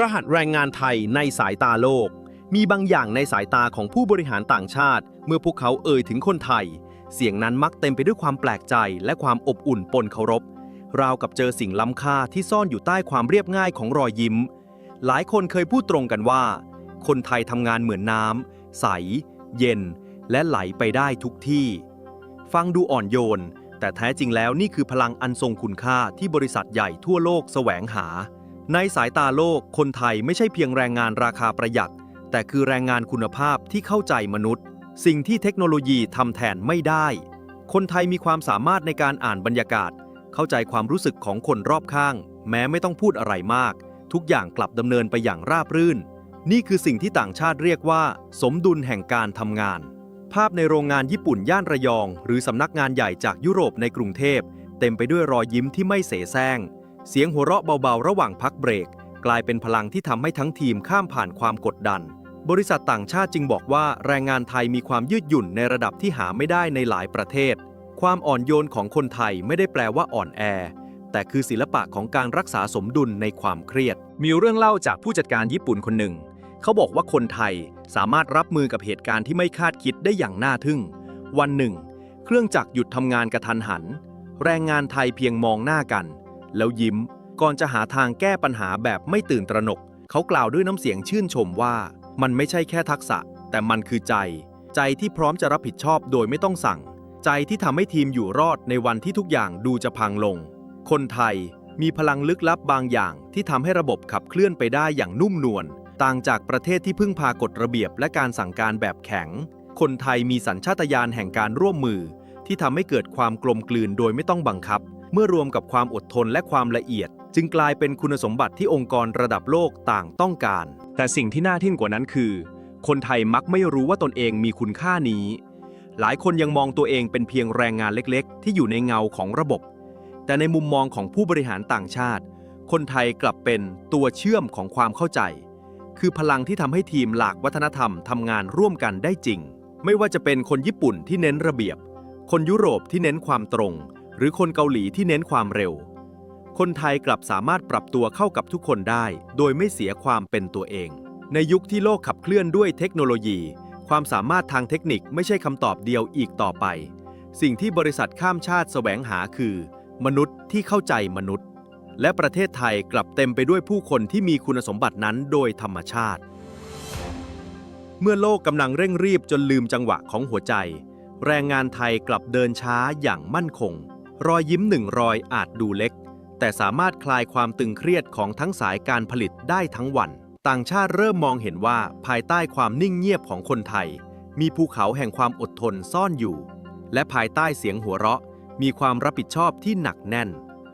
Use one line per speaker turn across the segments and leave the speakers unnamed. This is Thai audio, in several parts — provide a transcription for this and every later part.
รหัสแรงงานไทยในสายตาโลก มีบางอย่างในสายตาของผู้บริหารต่างชาติ เมื่อพวกเขาเอ่ยถึงคนไทย เสียงนั้นมักเต็มไปด้วยความแปลกใจและความอบอุ่นปนเคารพ ราวกับเจอสิ่งล้ำค่าที่ซ่อนอยู่ใต้ความเรียบง่ายของรอยยิ้ม หลายคนเคยพูดตรงกันว่า คนไทยทำงานเหมือนน้ำใส เย็น และไหลไปได้ทุกที่ ฟังดูอ่อนโยน แต่แท้จริงแล้วนี่คือพลังอันทรงคุณค่าที่บริษัทใหญ่ทั่วโลกแสวงหา ในสายตาโลกคนไทยไม่ใช่เพียงแรงงานราคาประหยัด แต่คือแรงงานคุณภาพที่เข้าใจมนุษย์ สิ่งที่เทคโนโลยีทำแทนไม่ได้ คนไทยมีความสามารถในการอ่านบรรยากาศ เข้าใจความรู้สึกของคนรอบข้าง แม้ไม่ต้องพูดอะไรมาก ทุกอย่างกลับดำเนินไปอย่างราบรื่น นี่คือสิ่งที่ต่างชาติเรียกว่า สมดุลแห่งการทำงาน ภาพในโรงงานญี่ปุ่นย่านระยอง หรือสำนักงานใหญ่จากยุโรปในกรุงเทพ เต็มไปด้วยรอยยิ้มที่ไม่เสแสร้ง เสียงหัวเราะเบาๆ ระหว่างพักเบรก กลายเป็นพลังที่ทำให้ทั้งทีมข้ามผ่านความกดดัน บริษัทต่างชาติจึงบอกว่าแรงงานไทยมีความยืดหยุ่นในระดับที่หาไม่ได้ในหลายประเทศ ความอ่อนโยนของคนไทยไม่ได้แปลว่าอ่อนแอ แต่คือศิลปะของการรักษาสมดุลในความเครียด มีเรื่องเล่าจากผู้จัดการญี่ปุ่นคนหนึ่ง เขาบอกว่าคนไทยสามารถรับมือกับเหตุการณ์ที่ไม่คาดคิดได้อย่างน่าทึ่ง วันหนึ่ง เครื่องจักรหยุดทำงานกระทันหัน แรงงานไทยเพียงมองหน้ากัน แล้วยิ้มก่อนจะหาทางแก้ปัญหาแบบไม่ตื่นตระหนก เขากล่าวด้วยน้ำเสียงชื่นชมว่า มันไม่ใช่แค่ทักษะ แต่มันคือใจ ใจที่พร้อมจะรับผิดชอบโดยไม่ต้องสั่ง ใจที่ทำให้ทีมอยู่รอดในวันที่ทุกอย่างดูจะพังลง คนไทยมีพลังลึกลับบางอย่างที่ทำให้ระบบขับเคลื่อนไปได้อย่างนุ่มนวลต่างจากประเทศที่พึ่งพากฎระเบียบและการสั่งการแบบแข็ง คนไทยมีสัญชาตญาณแห่งการร่วมมือ ที่ทำให้เกิดความกลมกลืนโดยไม่ต้องบังคับ เมื่อรวมกับความอดทนและความละเอียด จึงกลายเป็นคุณสมบัติที่องค์กรระดับโลกต่างต้องการ แต่สิ่งที่น่าทึ่งกว่านั้นคือ คนไทยมักไม่รู้ว่าตนเองมีคุณค่านี้ หลายคนยังมองตัวเองเป็นเพียงแรงงานเล็ก ๆ ที่อยู่ในเงาของระบบ แต่ในมุมมองของผู้บริหารต่างชาติ คนไทยกลับเป็นตัวเชื่อมของความเข้าใจ คือพลังที่ทำให้ทีมหลากวัฒนธรรมทำงานร่วมกันได้จริง ไม่ว่าจะเป็นคนญี่ปุ่นที่เน้นระเบียบ คนยุโรปที่เน้นความตรง หรือคนเกาหลีที่เน้นความเร็ว คนไทยกลับสามารถปรับตัวเข้ากับทุกคนได้ โดยไม่เสียความเป็นตัวเอง ในยุคที่โลกขับเคลื่อนด้วยเทคโนโลยี ความสามารถทางเทคนิคไม่ใช่คำตอบเดียวอีกต่อไป สิ่งที่บริษัทข้ามชาติแสวงหาคือ มนุษย์ที่เข้าใจมนุษย์ และประเทศไทยกลับเต็มไปด้วยผู้คนที่มีคุณสมบัตินั้นโดยธรรมชาติ เมื่อโลกกำลังเร่งรีบจนลืมจังหวะของหัวใจ แรงงานไทยกลับเดินช้าอย่างมั่นคง รอยยิ้มหนึ่งรอยอาจดูเล็ก แต่สามารถคลายความตึงเครียดของทั้งสายการผลิตได้ทั้งวัน ต่างชาติเริ่มมองเห็นว่าภายใต้ความนิ่งเงียบของคนไทย มีภูเขาแห่งความอดทนซ่อนอยู่ และภายใต้เสียงหัวเราะ มีความรับผิดชอบที่หนักแน่น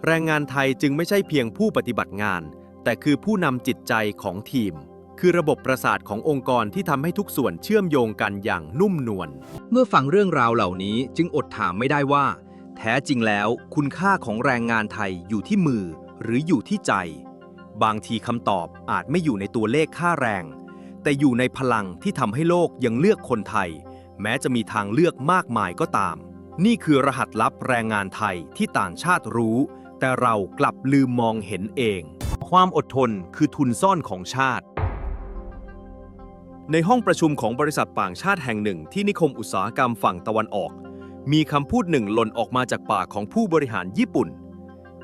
แรงงานไทยจึงไม่ใช่เพียงผู้ปฏิบัติงาน แต่คือผู้นำจิตใจของทีมคือระบบประสาทขององค์กรที่ทำให้ทุกส่วนเชื่อมโยงกันอย่างนุ่มนวล เมื่อฟังเรื่องราวเหล่านี้จึงอดถามไม่ได้ว่า แท้จริงแล้วคุณค่าของแรงงานไทยอยู่ที่มือหรืออยู่ที่ใจ บางทีคำตอบอาจไม่อยู่ในตัวเลขค่าแรง แต่อยู่ในพลังที่ทำให้โลกยังเลือกคนไทย แม้จะมีทางเลือกมากมายก็ตาม นี่คือรหัสลับแรงงานไทยที่ต่างชาติรู้ แต่เรากลับลืมมองเห็นเอง ความอดทนคือทุนซ่อนของชาติ ในห้องประชุมของบริษัทต่างชาติแห่งหนึ่งที่นิคมอุตสาหกรรมฝั่งตะวันออก มีคำพูดหนึ่งหล่นออกมาจากปากของผู้บริหารญี่ปุ่น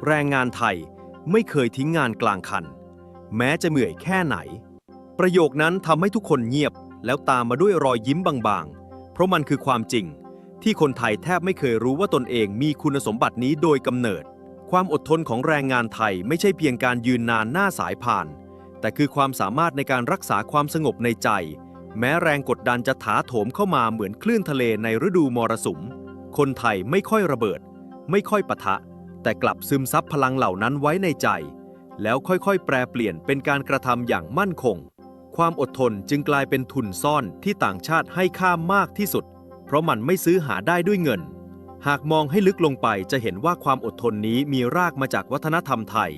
แรงงานไทยไม่เคยทิ้งงานกลางคัน แม้จะเหนื่อยแค่ไหน ประโยคนั้นทำให้ทุกคนเงียบแล้วตามมาด้วยรอยยิ้มบางๆ เพราะมันคือความจริง ที่คนไทยแทบไม่เคยรู้ว่าตนเองมีคุณสมบัตินี้โดยกำเนิด ความอดทนของแรงงานไทยไม่ใช่เพียงการยืนนานหน้าสายผ่าน แต่คือความสามารถในการรักษาความสงบในใจ แม้แรงกดดันจะถาโถมเข้ามาเหมือนคลื่นทะเลในฤดูมรสุม คนไทยไม่ค่อยระเบิด ไม่ค่อยปะทะ แต่กลับซึมซับพลังเหล่านั้นไว้ในใจ แล้วค่อยๆ แปรเปลี่ยนเป็นการกระทำอย่างมั่นคง ความอดทนจึงกลายเป็นทุนซ่อนที่ต่างชาติให้ค่ามากที่สุด เพราะมันไม่ซื้อหาได้ด้วยเงิน หากมองให้ลึกลงไปจะเห็นว่าความอดทนนี้มีรากมาจากวัฒนธรรมไทย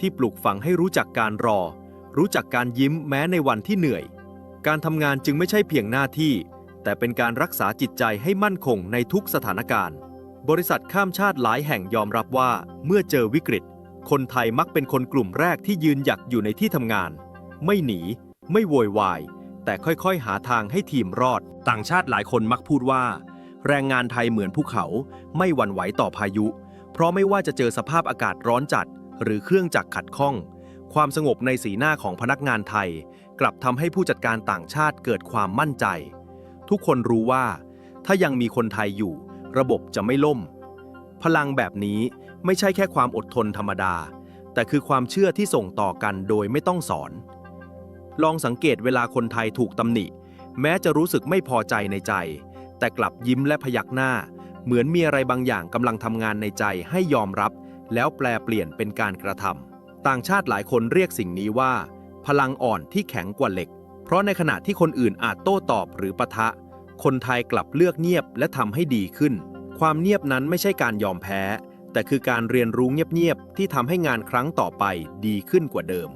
ที่ปลูกฝังให้รู้จักการรอ รู้จักการยิ้มแม้ในวันที่เหนื่อย การทำงานจึงไม่ใช่เพียงหน้าที่ แต่เป็นการรักษาจิตใจให้มั่นคงในทุกสถานการณ์ บริษัทข้ามชาติหลายแห่งยอมรับว่าเมื่อเจอวิกฤต คนไทยมักเป็นคนกลุ่มแรกที่ยืนหยัดอยู่ในที่ทำงาน ไม่หนี ไม่โวยวาย แต่ค่อยๆ หาทางให้ทีมรอด ต่างชาติหลายคนมักพูดว่า แรงงานไทยเหมือนภูเขา ไม่หวั่นไหวต่อพายุ เพราะไม่ว่าจะเจอสภาพอากาศร้อนจัด หรือเครื่องจักรขัดข้อง ความสงบในสีหน้าของพนักงานไทย กลับทำให้ผู้จัดการต่างชาติเกิดความมั่นใจ ทุกคนรู้ว่า ถ้ายังมีคนไทยอยู่ ระบบจะไม่ล่ม พลังแบบนี้ไม่ใช่แค่ความอดทนธรรมดา แต่คือความเชื่อที่ส่งต่อกันโดยไม่ต้องสอน ลองสังเกตเวลาคนไทยถูกตำหนิ แม้จะรู้สึกไม่พอใจในใจ แต่กลับยิ้มและพยักหน้า เหมือนมีอะไรบางอย่างกำลังทำงานในใจให้ยอมรับ แล้วแปลเปลี่ยนเป็นการกระทำต่างชาติหลายคนเรียกสิ่งนี้ว่า พลังอ่อนที่แข็งกว่าเหล็ก เพราะในขณะที่คนอื่นอาจโต้ตอบหรือปะทะ คนไทยกลับเลือกเงียบและทำให้ดีขึ้น ความเงียบนั้นไม่ใช่การยอมแพ้ แต่คือการเรียนรู้เงียบๆที่ทำให้งานครั้งต่อไปดีขึ้นกว่าเดิม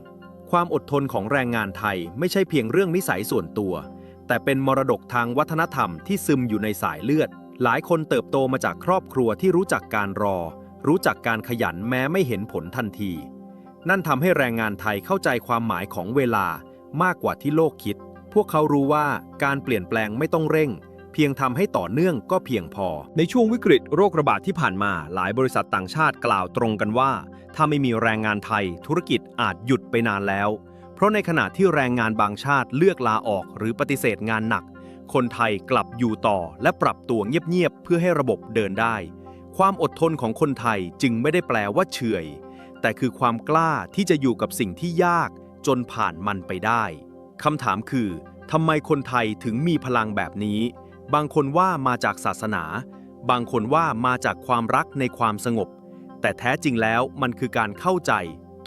ความอดทนของแรงงานไทยไม่ใช่เพียงเรื่องนิสัยส่วนตัว แต่เป็นมรดกทางวัฒนธรรมที่ซึมอยู่ในสายเลือด หลายคนเติบโตมาจากครอบครัวที่รู้จักการรอ รู้จักการขยันแม้ไม่เห็นผลทันที นั่นทำให้แรงงานไทยเข้าใจความหมายของเวลามากกว่าที่โลกคิด พวกเขารู้ว่าการเปลี่ยนแปลงไม่ต้องเร่ง เพียงทำให้ต่อเนื่องก็เพียงพอ ในช่วงวิกฤตโรคระบาดที่ผ่านมา หลายบริษัทต่างชาติกล่าวตรงกันว่า ถ้าไม่มีแรงงานไทย ธุรกิจอาจหยุดไปนานแล้ว เพราะในขณะที่แรงงานบางชาติเลือกลาออกหรือปฏิเสธงานหนัก คนไทยกลับอยู่ต่อและปรับตัวเงียบๆเพื่อให้ระบบเดินได้ ความอดทนของคนไทยจึงไม่ได้แปลว่าเฉอย แต่คือความกล้าที่จะอยู่กับสิ่งที่ยากจนผ่านมันไปได้ คำถามคือทำไมคนไทยถึงมีพลังแบบนี้ บางคนว่ามาจากศาสนา บางคนว่ามาจากความรักในความสงบ แต่แท้จริงแล้วมันคือการเข้าใจ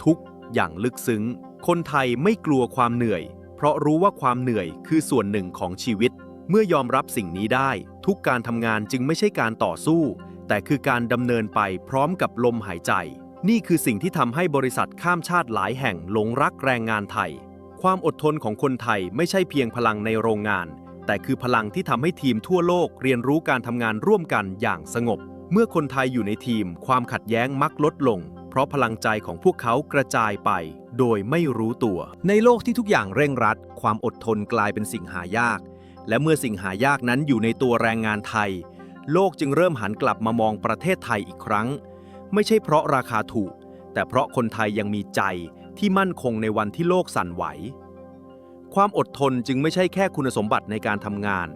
ทุกอย่างลึกซึ้ง คนไทยไม่กลัวความเหนื่อย เพราะรู้ว่าความเหนื่อยคือส่วนหนึ่งของชีวิต เมื่อยอมรับสิ่งนี้ได้ ทุกการทำงานจึงไม่ใช่การต่อสู้ แต่คือการดำเนินไปพร้อมกับลมหายใจ นี่คือสิ่งที่ทำให้บริษัทข้ามชาติหลายแห่งหลงรักแรงงานไทย ความอดทนของคนไทยไม่ใช่เพียงพลังในโรงงาน แต่คือพลังที่ทำให้ทีมทั่วโลกเรียนรู้การทำงานร่วมกันอย่างสงบ เมื่อคนไทยอยู่ในทีม ความขัดแย้งมักลดลง เพราะพลังใจของพวกเขากระจายไป โดยไม่รู้ตัว ในโลกที่ทุกอย่างเร่งรัด ความอดทนกลายเป็นสิ่งหายาก และเมื่อสิ่งหายากนั้นอยู่ในตัวแรงงานไทย โลกจึงเริ่มหันกลับมามองประเทศไทยอีกครั้ง ไม่ใช่เพราะราคาถูก แต่เพราะคนไทยยังมีใจ ที่มั่นคงในวันที่โลกสั่นไหว ความอดทนจึงไม่ใช่แค่คุณสมบัติในการทำงาน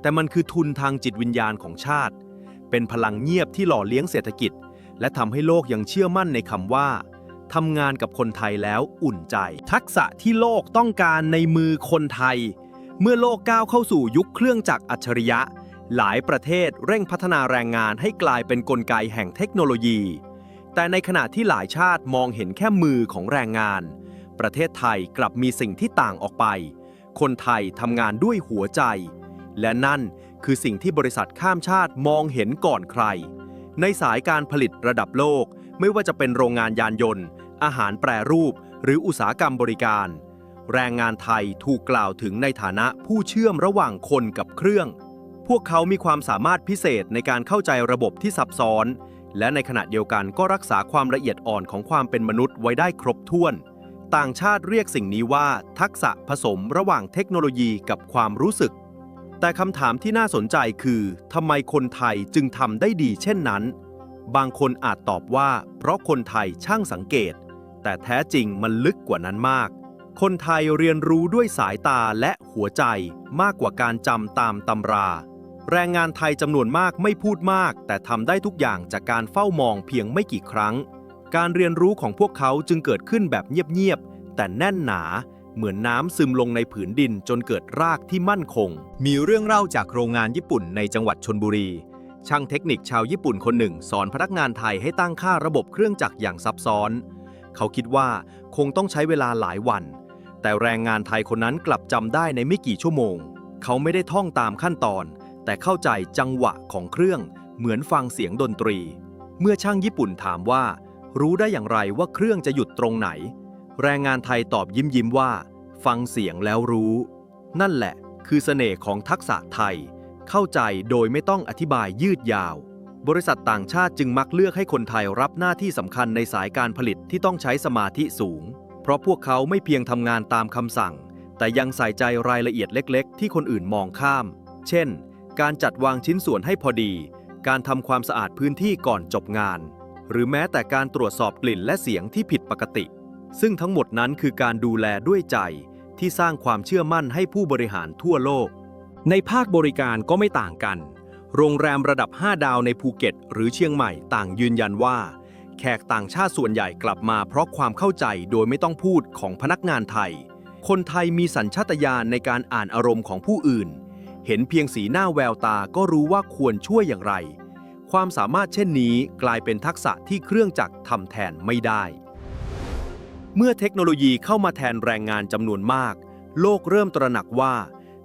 แต่มันคือทุนทางจิตวิญญาณของชาติ เป็นพลังเงียบที่หล่อเลี้ยงเศรษฐกิจ และทำให้โลกยังเชื่อมั่นในคำว่าทำงานกับคนไทยแล้วอุ่นใจ ทักษะที่โลกต้องการในมือคนไทย เมื่อโลกก้าวเข้าสู่ยุคเครื่องจักรอัจฉริยะ หลายประเทศเร่งพัฒนาแรงงานให้กลายเป็นกลไกแห่งเทคโนโลยี แต่ในขณะที่หลายชาติมองเห็นแค่มือของแรงงาน ประเทศไทยกลับมีสิ่งที่ต่างออกไป คนไทยทำงานด้วยหัวใจ และนั่นคือสิ่งที่บริษัทข้ามชาติมองเห็นก่อนใคร ในสายการผลิตระดับโลก ไม่ว่าจะเป็นโรงงานยานยนต์ อาหารแปรรูป หรืออุตสาหกรรมบริการ แรงงานไทยถูกกล่าวถึงในฐานะผู้เชื่อมระหว่างคนกับเครื่อง พวกเขามีความสามารถพิเศษในการเข้าใจระบบที่ซับซ้อน และในขณะเดียวกันก็รักษาความละเอียดอ่อนของความเป็นมนุษย์ไว้ได้ครบถ้วน ต่างชาติเรียกสิ่งนี้ว่า ทักษะผสมระหว่างเทคโนโลยีกับความรู้สึก แต่คำถามที่น่าสนใจคือทำไมคนไทยจึงทำได้ดีเช่นนั้น บางคนอาจตอบว่า เพราะคนไทยช่างสังเกต แต่แท้จริงมันลึกกว่านั้นมาก คนไทยเรียนรู้ด้วยสายตาและหัวใจมากกว่าการจำตามตำรา แรงงานไทยจำนวนมากไม่พูดมาก แต่ทำได้ทุกอย่างจากการเฝ้ามองเพียงไม่กี่ครั้ง การเรียนรู้ของพวกเขาจึงเกิดขึ้นแบบเงียบๆแต่แน่นหนาเหมือนน้ำซึมลงในผืนดินจนเกิดรากที่มั่นคง มีเรื่องเล่าจากโรงงานญี่ปุ่นในจังหวัดชนบุรี ช่างเทคนิคชาวญี่ปุ่นคนหนึ่ง สอนพนักงานไทยให้ตั้งค่าระบบเครื่องจักรอย่างซับซ้อน เขาคิดว่าคงต้องใช้เวลาหลายวัน แต่แรงงานไทยคนนั้นกลับจำได้ในไม่กี่ชั่วโมง เขาไม่ได้ท่องตามขั้นตอน แต่เข้าใจจังหวะของเครื่องเหมือนฟังเสียงดนตรี เมื่อช่างญี่ปุ่นถามว่า รู้ได้อย่างไรว่าเครื่องจะหยุดตรงไหน แรงงานไทยตอบยิ้มยิ้มว่า ฟังเสียงแล้วรู้ นั่นแหละ คือเสน่ห์ของทักษะไทย เข้าใจโดยไม่ต้องอธิบายยืดยาว บริษัทต่างชาติจึงมักเลือกให้คนไทยรับหน้าที่สำคัญในสายการผลิตที่ต้องใช้สมาธิสูง เพราะพวกเขาไม่เพียงทำงานตามคำสั่ง แต่ยังใส่ใจรายละเอียดเล็ก ๆ ที่คนอื่นมองข้าม เช่น การจัดวางชิ้นส่วนให้พอดี การทำความสะอาดพื้นที่ก่อนจบงาน หรือแม้แต่การตรวจสอบกลิ่นและเสียงที่ผิดปกติ ซึ่งทั้งหมดนั้นคือการดูแลด้วยใจ ที่สร้างความเชื่อมั่นให้ผู้บริหารทั่วโลก ในภาคบริการก็ไม่ต่างกัน โรงแรมระดับ 5 ดาวในภูเก็ต หรือเชียงใหม่ต่างยืนยันว่า แขกต่างชาติส่วนใหญ่กลับมา เพราะความเข้าใจโดยไม่ต้องพูดของพนักงานไทย คนไทยมีสัญชาตญาณในการอ่านอารมณ์ของผู้อื่น เห็นเพียงสีหน้าแววตาก็รู้ว่าควรช่วยอย่างไร ความสามารถเช่นนี้กลายเป็นทักษะที่เครื่องจักรทำแทนไม่ได้ เมื่อเทคโนโลยีเข้ามาแทนแรงงานจำนวนมาก โลกเริ่มตระหนักว่า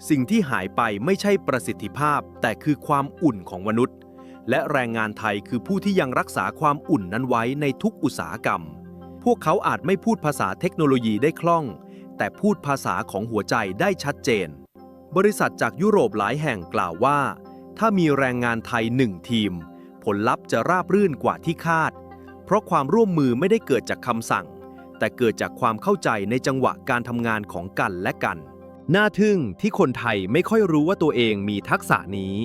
สิ่งที่หายไปไม่ใช่ประสิทธิภาพ แต่คือความอุ่นของมนุษย์ และแรงงานไทยคือผู้ที่ยังรักษาความอุ่นนั้นไว้ในทุกอุตสาหกรรม พวกเขาอาจไม่พูดภาษาเทคโนโลยีได้คล่อง แต่พูดภาษาของหัวใจได้ชัดเจน บริษัทจากยุโรปหลายแห่งกล่าวว่า ถ้ามีแรงงานไทยหนึ่งทีม ผลลัพธ์จะราบรื่นกว่าที่คาด เพราะความร่วมมือไม่ได้เกิดจากคำสั่ง แต่เกิดจากความเข้าใจในจังหวะการทำงานของกันและกัน น่าทึ่งที่คนไทยไม่ค่อยรู้ว่าตัวเองมีทักษะนี้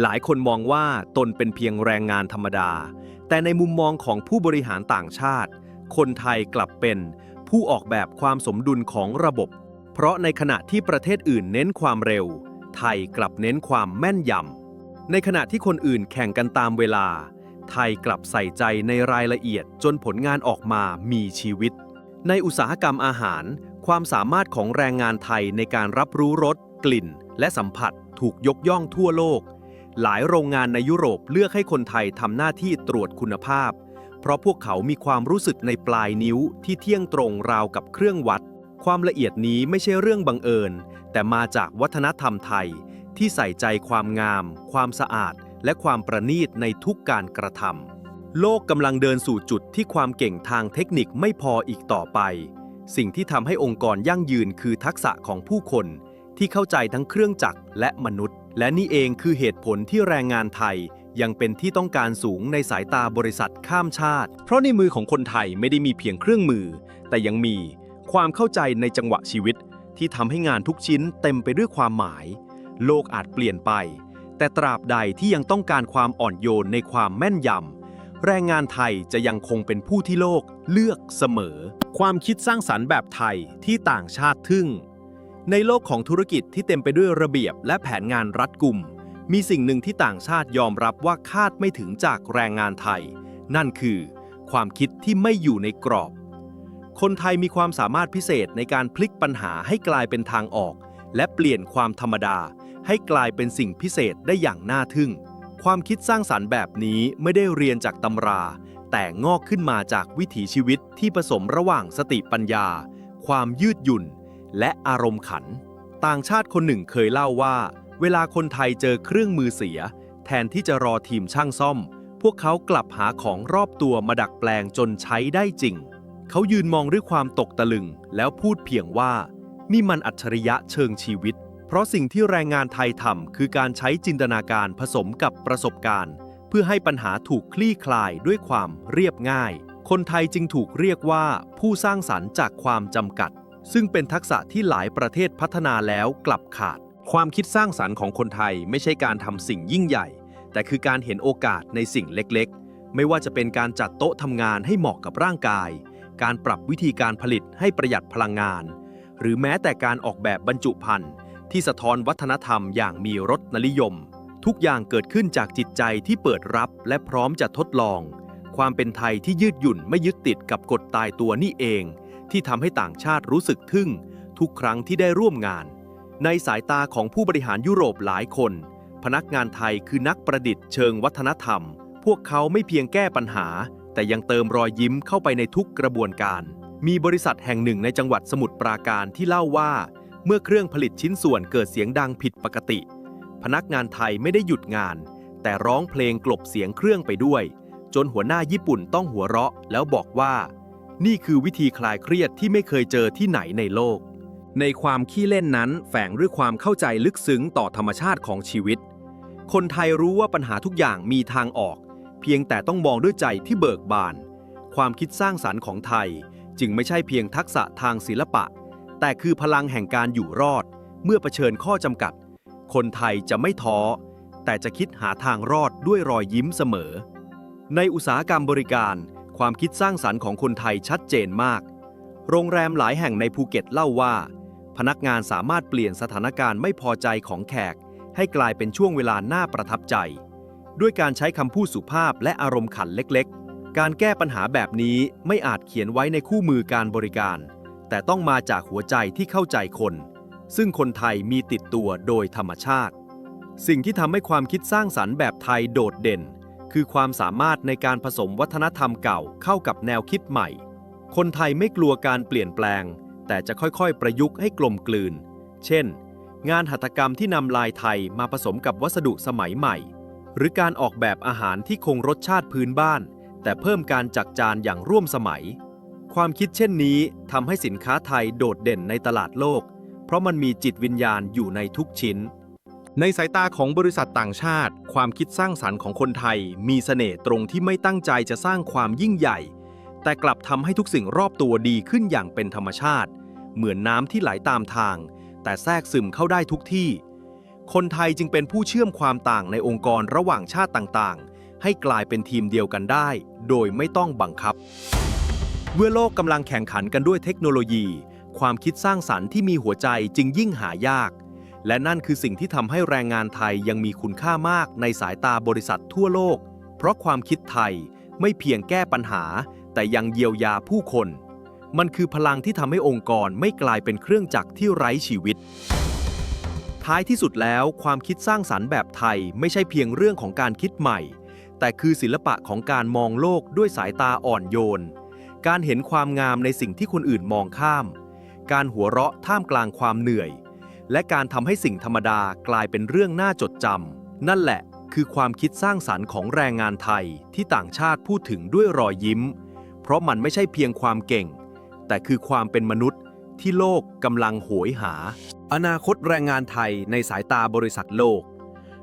หลายคนมองว่าตนเป็นเพียงแรงงานธรรมดา แต่ในมุมมองของผู้บริหารต่างชาติ คนไทยกลับเป็นผู้ออกแบบความสมดุลของระบบ เพราะในขณะที่ประเทศอื่นเน้นความเร็ว ไทยกลับเน้นความแม่นยำ ในขณะที่คนอื่นแข่งกันตามเวลา ไทยกลับใส่ใจในรายละเอียดจนผลงานออกมามีชีวิต ในอุตสาหกรรมอาหาร ความสามารถของแรงงานไทยในการรับรู้รส กลิ่น และสัมผัสถูกยกย่องทั่วโลก หลายโรงงานในยุโรปเลือกให้คนไทยทำหน้าที่ตรวจคุณภาพ เพราะพวกเขามีความรู้สึกในปลายนิ้วที่เที่ยงตรงราวกับเครื่องวัด ความละเอียดนี้ไม่ใช่เรื่องบังเอิญ แต่มาจากวัฒนธรรมไทย ที่ใส่ใจความงาม ความสะอาด และความประณีตในทุกการกระทำโลกกำลังเดินสู่จุดที่ความเก่งทางเทคนิคไม่พออีกต่อไป สิ่งที่ทำให้องค์กรยั่งยืนคือทักษะของผู้คน ที่เข้าใจทั้งเครื่องจักรและมนุษย์ และนี่เองคือเหตุผลที่แรงงานไทยยังเป็นที่ต้องการสูงในสายตาบริษัทข้ามชาติ เพราะในมือของคนไทยไม่ได้มีเพียงเครื่องมือ แต่ยังมี ความเข้าใจในจังหวะชีวิตที่ทำให้งานทุกชิ้นเต็มไปด้วยความหมาย โลกอาจเปลี่ยนไป แต่ตราบใดที่ยังต้องการความอ่อนโยนในความแม่นยำแรงงานไทยจะยังคงเป็นผู้ที่โลกเลือกเสมอ ความคิดสร้างสรรค์แบบไทยที่ต่างชาติทึ่ง ในโลกของธุรกิจที่เต็มไปด้วยระเบียบและแผนงานรัดกุม มีสิ่งหนึ่งที่ต่างชาติยอมรับว่าคาดไม่ถึงจากแรงงานไทย นั่นคือ ความคิดที่ไม่อยู่ในกรอบ คนไทยมีความสามารถพิเศษในการพลิกปัญหาให้กลายเป็นทางออก และเปลี่ยนความธรรมดา ให้กลายเป็นสิ่งพิเศษได้อย่างน่าทึ่ง ความคิดสร้างสรรค์แบบนี้ไม่ได้เรียนจากตำรา แต่งอกขึ้นมาจากวิถีชีวิตที่ผสมระหว่างสติปัญญา ความยืดหยุ่น และอารมณ์ขัน ต่างชาติคนหนึ่งเคยเล่าว่า เวลาคนไทยเจอเครื่องมือเสีย แทนที่จะรอทีมช่างซ่อม พวกเขากลับหาของรอบตัวมาดักแปลงจนใช้ได้จริง เขายืนมองด้วยความตกตะลึง แล้วพูดเพียงว่า นี่มันอัจฉริยะเชิงชีวิต เพราะสิ่งที่แรงงานไทยทำคือการใช้จินตนาการผสมกับประสบการณ์ เพื่อให้ปัญหาถูกคลี่คลายด้วยความเรียบง่าย คนไทยจึงถูกเรียกว่าผู้สร้างสรรค์จากความจำกัด ซึ่งเป็นทักษะที่หลายประเทศพัฒนาแล้วกลับขาด ความคิดสร้างสรรค์ของคนไทยไม่ใช่การทำสิ่งยิ่งใหญ่ แต่คือการเห็นโอกาสในสิ่งเล็กๆ ไม่ว่าจะเป็นการจัดโต๊ะทำงานให้เหมาะกับร่างกาย การปรับวิธีการผลิตให้ประหยัดพลังงาน หรือแม้แต่การออกแบบบรรจุภัณฑ์ที่สะท้อนวัฒนธรรมอย่างมีรสนิยม ทุกอย่างเกิดขึ้นจากจิตใจที่เปิดรับและพร้อมจะทดลอง ความเป็นไทยที่ยืดหยุ่นไม่ยึดติดกับกฎตายตัวนี่เอง ที่ทำให้ต่างชาติรู้สึกทึ่ง ทุกครั้งที่ได้ร่วมงาน ในสายตาของผู้บริหารยุโรปหลายคน พนักงานไทยคือนักประดิษฐ์เชิงวัฒนธรรม พวกเขาไม่เพียงแก้ปัญหา แต่ยังเติมรอยยิ้มเข้าไปในทุกกระบวนการ มีบริษัทแห่งหนึ่งในจังหวัดสมุทรปราการที่เล่าว่า เมื่อเครื่องผลิตชิ้นส่วนเกิดเสียงดังผิดปกติ พนักงานไทยไม่ได้หยุดงาน แต่ร้องเพลงกลบเสียงเครื่องไปด้วย จนหัวหน้าญี่ปุ่นต้องหัวเราะ แล้วบอกว่า นี่คือวิธีคลายเครียดที่ไม่เคยเจอที่ไหนในโลก ในความขี้เล่นนั้นแฝงด้วยความเข้าใจลึกซึ้งต่อธรรมชาติของชีวิต คนไทยรู้ว่าปัญหาทุกอย่างมีทางออก เพียงแต่ต้องมองด้วยใจที่เบิกบาน ความคิดสร้างสรรค์ของไทยจึงไม่ใช่เพียงทักษะทางศิลปะ แต่คือพลังแห่งการอยู่รอด เมื่อเผชิญข้อจำกัด คนไทยจะไม่ท้อ แต่จะคิดหาทางรอดด้วยรอยยิ้มเสมอ ในอุตสาหกรรมบริการ ความคิดสร้างสรรค์ของคนไทยชัดเจนมาก โรงแรมหลายแห่งในภูเก็ตเล่าว่า พนักงานสามารถเปลี่ยนสถานการณ์ไม่พอใจของแขก ให้กลายเป็นช่วงเวลาน่าประทับใจ ด้วยการใช้คำพูดสุภาพและอารมณ์ขันเล็กๆ การแก้ปัญหาแบบนี้ไม่อาจเขียนไว้ในคู่มือการบริการ แต่ต้องมาจากหัวใจที่เข้าใจคน ซึ่งคนไทยมีติดตัวโดยธรรมชาติ สิ่งที่ทำให้ความคิดสร้างสรรค์แบบไทยโดดเด่น คือความสามารถในการผสมวัฒนธรรมเก่าเข้ากับแนวคิดใหม่ คนไทยไม่กลัวการเปลี่ยนแปลง แต่จะค่อยๆ ประยุกต์ให้กลมกลืน เช่น งานหัตถกรรมที่นำลายไทยมาผสมกับวัสดุสมัยใหม่ หรือการออกแบบอาหารที่คงรสชาติพื้นบ้าน แต่เพิ่มการจักจานอย่างร่วมสมัย ความคิดเช่นนี้ทำให้สินค้าไทยโดดเด่นในตลาดโลก เพราะมันมีจิตวิญญาณอยู่ในทุกชิ้น ในสายตาของบริษัทต่างชาติ ความคิดสร้างสรรค์ของคนไทย มีเสน่ห์ตรงที่ไม่ตั้งใจจะสร้างความยิ่งใหญ่ แต่กลับทำให้ทุกสิ่งรอบตัวดีขึ้นอย่างเป็นธรรมชาติ เหมือนน้ำที่ไหลตามทาง แต่แทรกซึมเข้าได้ทุกที่ คนไทยจึงเป็นผู้เชื่อมความต่างในองค์กรระหว่างชาติต่างๆ ให้กลายเป็นทีมเดียวกันได้ โดยไม่ต้องบังคับ เมื่อโลกกำลังแข่งขันกันด้วยเทคโนโลยี ความคิดสร้างสรรค์ที่มีหัวใจจึงยิ่งหายาก และนั่นคือสิ่งที่ทำให้แรงงานไทยยังมีคุณค่ามากในสายตาบริษัททั่วโลก เพราะความคิดไทยไม่เพียงแก้ปัญหา แต่ยังเยียวยาผู้คน มันคือพลังที่ทำให้องค์กรไม่กลายเป็นเครื่องจักรที่ไร้ชีวิต ท้ายที่สุดแล้วความคิดสร้างสรรค์แบบไทยไม่ใช่เพียงเรื่องของการคิดใหม่ แต่คือศิลปะของการมองโลกด้วยสายตาอ่อนโยน การเห็นความงามในสิ่งที่คนอื่นมองข้าม การหัวเราะท่ามกลางความเหนื่อย และการทำให้สิ่งธรรมดากลายเป็นเรื่องน่าจดจำนั่นแหละคือความคิดสร้างสรรค์ของแรงงานไทยที่ต่างชาติพูดถึงด้วยรอยยิ้ม เพราะมันไม่ใช่เพียงความเก่ง แต่คือความเป็นมนุษย์ที่โลกกำลังโหยหา อนาคตแรงงานไทยในสายตาบริษัทโลก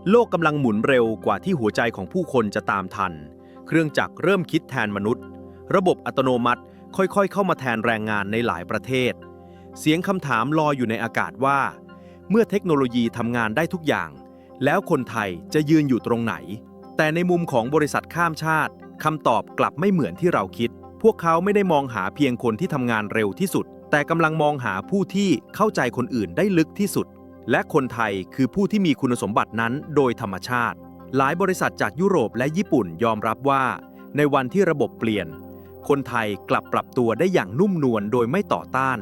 โลกกำลังหมุนเร็วกว่าที่หัวใจของผู้คนจะตามทัน เครื่องจักรเริ่มคิดแทนมนุษย์ ระบบอัตโนมัติค่อยๆ เข้ามาแทนแรงงานในหลายประเทศ เสียงคำถามลอยอยู่ในอากาศว่า เมื่อเทคโนโลยีทำงานได้ทุกอย่าง แล้วคนไทยจะยืนอยู่ตรงไหน แต่ในมุมของบริษัทข้ามชาติคำตอบกลับไม่เหมือนที่เราคิด พวกเขาไม่ได้มองหาเพียงคนที่ทำงานเร็วที่สุด แต่กำลังมองหาผู้ที่เข้าใจคนอื่นได้ลึกที่สุด และคนไทยคือผู้ที่มีคุณสมบัตินั้นโดยธรรมชาติ หลายบริษัทจากยุโรปและญี่ปุ่นยอมรับว่า ในวันที่ระบบเปลี่ยน คนไทยกลับปรับตัวได้อย่างนุ่มนวลโดยไม่ต่อต้าน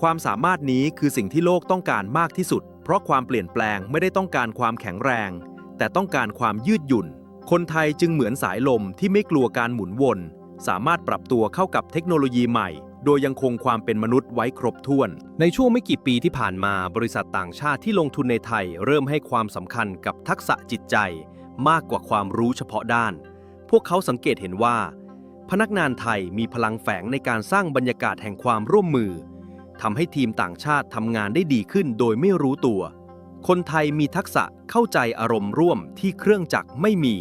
ความสามารถนี้คือสิ่งที่โลกต้องการมากที่สุด เพราะความเปลี่ยนแปลงไม่ได้ต้องการความแข็งแรง แต่ต้องการความยืดหยุ่น คนไทยจึงเหมือนสายลมที่ไม่กลัวการหมุนวน สามารถปรับตัวเข้ากับเทคโนโลยีใหม่ โดยยังคงความเป็นมนุษย์ไว้ครบถ้วน ในช่วงไม่กี่ปีที่ผ่านมาบริษัทต่างชาติที่ลงทุนในไทย เริ่มให้ความสำคัญกับทักษะจิตใจ มากกว่าความรู้เฉพาะด้าน พวกเขาสังเกตเห็นว่า พนักงานไทยมีพลังแฝงในการสร้างบรรยากาศแห่งความร่วมมือทำให้ทีมต่างชาติทำงานได้ดีขึ้นโดยไม่รู้ตัว คนไทยมีทักษะเข้าใจอารมณ์ร่วมที่เครื่องจักรไม่มี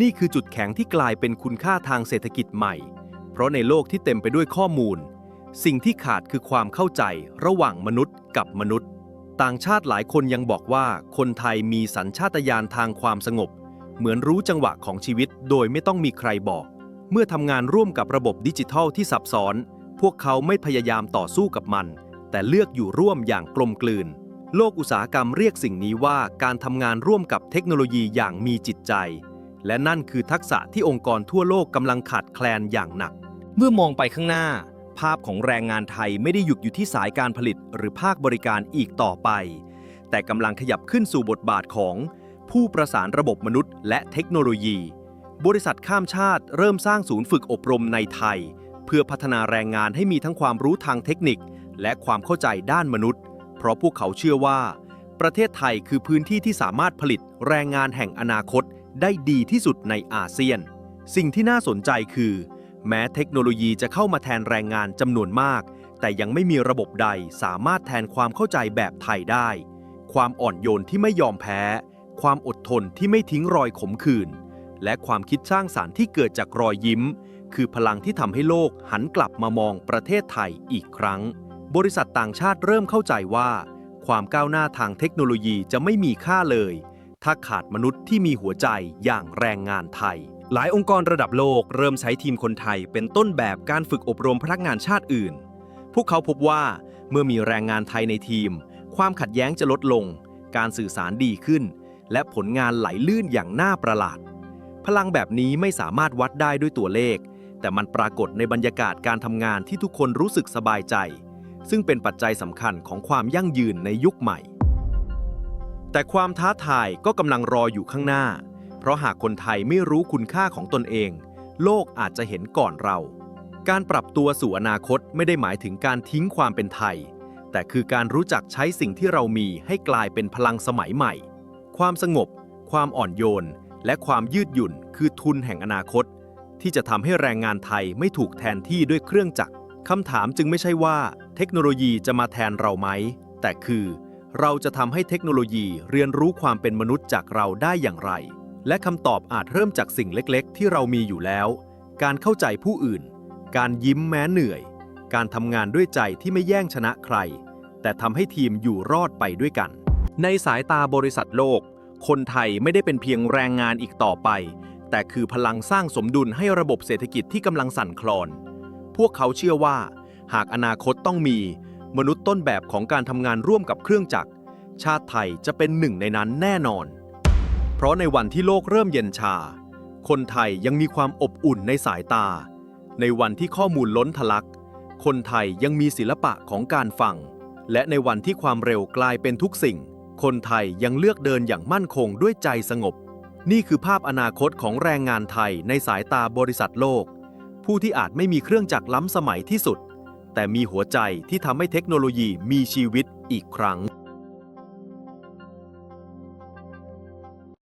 นี่คือจุดแข็งที่กลายเป็นคุณค่าทางเศรษฐกิจใหม่ เพราะในโลกที่เต็มไปด้วยข้อมูล สิ่งที่ขาดคือความเข้าใจระหว่างมนุษย์กับมนุษย์ ต่างชาติหลายคนยังบอกว่าคนไทยมีสัญชาตญาณทางความสงบ เหมือนรู้จังหวะของชีวิตโดยไม่ต้องมีใครบอก เมื่อทำงานร่วมกับระบบดิจิทัลที่ซับซ้อน พวกเขาไม่พยายามต่อสู้กับมัน แต่เลือกอยู่ร่วมอย่างกลมกลืน โลกอุตสาหกรรมเรียกสิ่งนี้ว่าการทำงานร่วมกับเทคโนโลยีอย่างมีจิตใจ และนั่นคือทักษะที่องค์กรทั่วโลกกำลังขาดแคลนอย่างหนัก เมื่อมองไปข้างหน้า ภาพของแรงงานไทยไม่ได้หยุดอยู่ที่สายการผลิตหรือภาคบริการอีกต่อไป แต่กำลังขยับขึ้นสู่บทบาทของ ผู้ประสานระบบมนุษย์และเทคโนโลยี บริษัทข้ามชาติเริ่มสร้างศูนย์ฝึกอบรมในไทย เพื่อพัฒนาแรงงานให้มีทั้งความรู้ทางเทคนิค และความเข้าใจด้านมนุษย์ เพราะพวกเขาเชื่อว่า ประเทศไทยคือพื้นที่ที่สามารถผลิตแรงงานแห่งอนาคตได้ดีที่สุดในอาเซียน สิ่งที่น่าสนใจคือ แม้เทคโนโลยีจะเข้ามาแทนแรงงานจำนวนมาก แต่ยังไม่มีระบบใดสามารถแทนความเข้าใจแบบไทยได้ ความอ่อนโยนที่ไม่ยอมแพ้ ความอดทนที่ไม่ทิ้งรอยขมขื่น และความคิดสร้างสารรค์ที่เกิดจากรอยยิ้ม คือพลังที่ทำให้โลกหันกลับมามองประเทศไทยอีกครั้ง บริษัทต่างชาติเริ่มเข้าใจว่า ความก้าวหน้าทางเทคโนโลยีจะไม่มีค่าเลย ถ้าขาดมนุษย์ที่มีหัวใจอย่างแรงงานไทย หลายองค์กรระดับโลกเริ่มใช้ทีมคนไทยเป็นต้นแบบการฝึกอบรมพนักงานชาติอื่น พวกเขาพบว่าเมื่อมีแรงงานไทยในทีม ความขัดแย้งจะลดลง การสื่อสารดีขึ้น และผลงานไหลลื่นอย่างน่าประหลาด พลังแบบนี้ไม่สามารถวัดได้ด้วยตัวเลข แต่มันปรากฏในบรรยากาศการทำงานที่ทุกคนรู้สึกสบายใจ ซึ่งเป็นปัจจัยสำคัญของความยั่งยืนในยุคใหม่ แต่ความท้าทายก็กำลังรออยู่ข้างหน้า เพราะหากคนไทยไม่รู้คุณค่าของตนเอง โลกอาจจะเห็นก่อนเรา การปรับตัวสู่อนาคตไม่ได้หมายถึงการทิ้งความเป็นไทย แต่คือการรู้จักใช้สิ่งที่เรามีให้กลายเป็นพลังสมัยใหม่ ความสงบ ความอ่อนโยน และความยืดหยุ่นคือทุนแห่งอนาคต ที่จะทำให้แรงงานไทยไม่ถูกแทนที่ด้วยเครื่องจักรคำถามจึงไม่ใช่ว่า เทคโนโลยีจะมาแทนเราไหม แต่คือ เราจะทำให้เทคโนโลยีเรียนรู้ความเป็นมนุษย์จากเราได้อย่างไร และคำตอบอาจเริ่มจากสิ่งเล็กๆ ที่เรามีอยู่แล้ว การเข้าใจผู้อื่น การยิ้มแม้เหนื่อย การทำงานด้วยใจที่ไม่แย่งชนะใคร แต่ทำให้ทีมอยู่รอดไปด้วยกัน ในสายตาบริษัทโลก คนไทยไม่ได้เป็นเพียงแรงงานอีกต่อไป แต่คือพลังสร้างสมดุลให้ระบบเศรษฐกิจที่กำลังสั่นคลอน พวกเขาเชื่อว่า หากอนาคตต้องมี มนุษย์ต้นแบบของการทำงานร่วมกับเครื่องจักร ชาติไทยจะเป็นหนึ่งในนั้นแน่นอน ราะในวันที่โลกเริ่มเย็นชา คนไทยยังมีความอบอุ่นในสายตา ในวันที่ข้อมูลล้นทะลัก คนไทยยังมีศิลปะของการฟัง และในวันที่ความเร็วกลายเป็นทุกสิ่ง คนไทยยังเลือกเดินอย่างมั่นคงด้วยใจสงบ นี่คือภาพอนาคตของแรงงานไทยในสายตาบริษัทโลก ผู้ที่อาจไม่มีเครื่องจักรล้ำสมัยที่สุด แต่มีหัวใจที่ทำให้เทคโนโลยีมีชีวิตอีกครั้ง